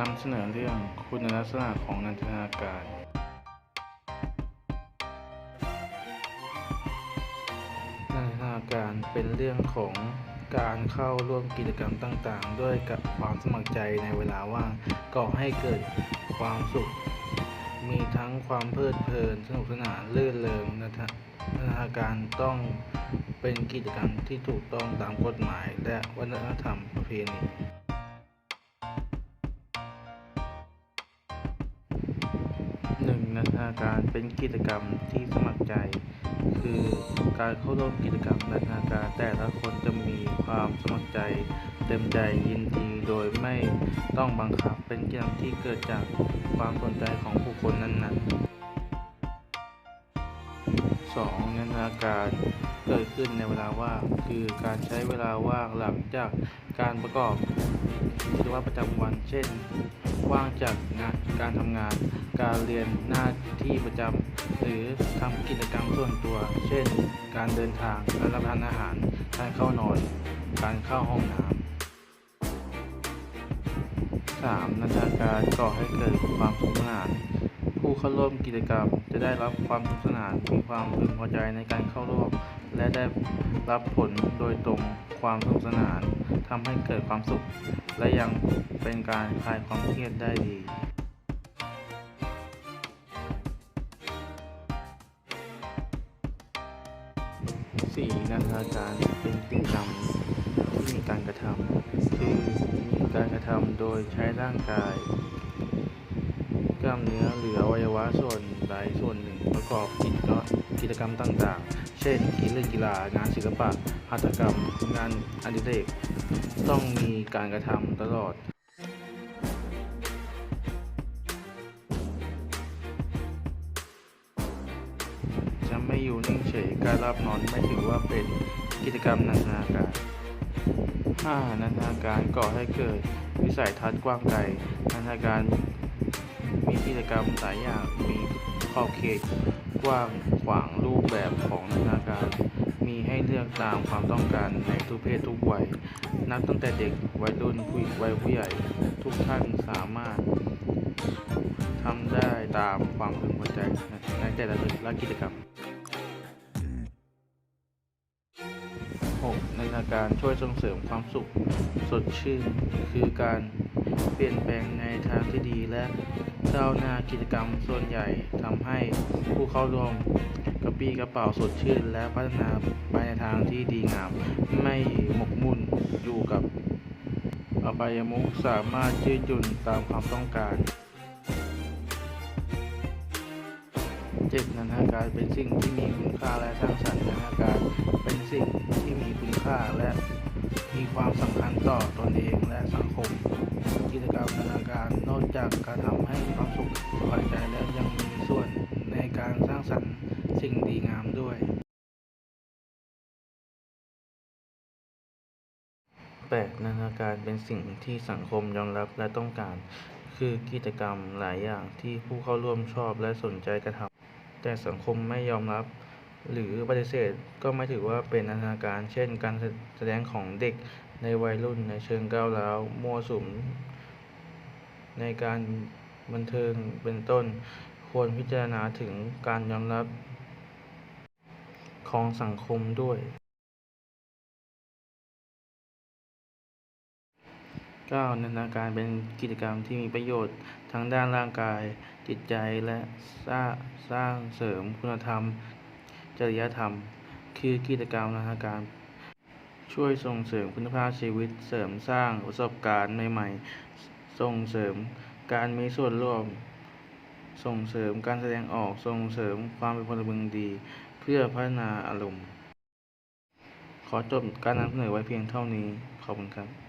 นำเสนอเรื่องคุณลักษณะของนันทนาการ นันทนาการเป็นเรื่องของการเข้าร่วมกิจกรรมต่างๆ ด้วยกับความสมัครใจในเวลาว่างก่อให้เกิดความสุข มีทั้งความเพลิดเพลินสนุกสนานลื่นเริงนันทนันทนาการต้องเป็นกิจกรรมที่ถูกต้องตามกฎหมาย และวัฒนธรรมประเพณี หนึ่งนันทนาการเป็นกิจกรรมที่สมัครใจ คือการเข้าร่วมกิจกรรมนันทนาการแต่ละคนจะมีความสมัครใจ เต็มใจยินดีโดยไม่ต้องบังคับเป็นกิจกรรมที่เกิดจากความสนใจของผู้คนนั้น ๆ 2. นันทนาการเกิดขึ้นในเวลาว่างคือการใช้เวลาว่างหลังจากการประกอบ วัตรประจำวัน เช่น ว่างจากงานการทำงาน การเรียนหน้าที่ประจำ หรือทำกิจกรรมส่วนตัว เช่น การเดินทางการรับประทานอาหาร การเข้านอน การเข้าห้องน้ำ 3. นันทนาการก่อให้เกิดความสนุกสนาน ผู้เข้าร่วมกิจกรรมจะได้รับความสนุกสนานมีความพึงพอใจในการเข้าร่วม และได้รับผลโดยตรงความสนุกสนานทำให้เกิดความสุข และยังเป็นการคลายความเครียดได้ดีสี่นันทาการเป็นกิกรรมที่มีการกระทำคือมีการกระทำโดยใช้ร่างกาย ล้ามเนื้อหรืออวัยวะส่วนใดส่วนหนึ่ง ประกอบกิจกิจกรรมต่างๆ เช่นกีฬากีฬางานศิลปะหัตถกรรม งานอดิเรกต้องมีการกระทำตลอดจะไม่อยู่นิ่งเฉยการรับนอนไม่ถือว่าเป็นกิจกรรมนันทนาการ 5. นันทนาการก่อให้เกิดวิสัยทัศน์กว้างไกลนันทนาการ กิจกรรมหลายอย่างมีขอบเขตกว้างขวางรูปแบบของนันาการ มีให้เลือกตามความต้องการในทุกเพศทุกวัย นับตั้งแต่เด็กวัยรุ่นผู้วัยผู้ใหญ่ ทุกท่านสามารถทำได้ตามความพึงพอใจในแต่ละละกิจกรรม การช่วยส่งเสริมความสุขสดชื่น คือการเปลี่ยนแปลงในทางที่ดีและก้าวหน้ากิจกรรมส่วนใหญ่ทำให้ผู้เข้าร่วมกระปี้กระเป๋าสดชื่น และพัฒนาไปในทางที่ดีงาม ไม่หมกมุ่นอยู่กับอบายมุขสามารถยืดหยุ่นตามความต้องการเจ็ดนันทนาการเป็นสิ่งที่มีคุณค่าและสร้างสรรค์นันทนากา มีความสำคัญต่อตนเองและสังคม กิจกรรมนันทาการนอกจากการทำให้มีความสุขสบายใจแล้วยังมีส่วนในการสร้างสรรค์สิ่งดีงามด้วย 8. นันนาการเป็นสิ่งที่สังคมยอมรับและต้องการ คือกิจกรรมหลายอย่างที่ผู้เข้าร่วมชอบและสนใจกระทำแต่สังคมไม่ยอมรับ หรือปฏิเสธก็ไม่ถือว่าเป็นนันทนาการ เช่น การแสดงของเด็กในวัยรุ่นในเชิงก้าวร้าวมั่วสุม ในการบันเทิงเป็นต้น ควรพิจารณาถึงการยอมรับของสังคมด้วย 9. นันทนาการเป็นกิจกรรมที่มีประโยชน์ทั้งด้านร่างกาย จิตใจและสร้างสร้างเสริมคุณธรรม จริยธรรม คือกิจกรรมนันทนาการ ช่วยส่งเสริมคุณภาพชีวิต เสริมสร้างประสบการณ์ใหม่ๆ ส่งเสริมการมีส่วนร่วม ส่งเสริมการแสดงออก ส่งเสริมความเป็นพลเมืองดี เพื่อพัฒนาอารมณ์ ขอจบการนำเสนอไว้เพียงเท่านี้ ขอบคุณครับ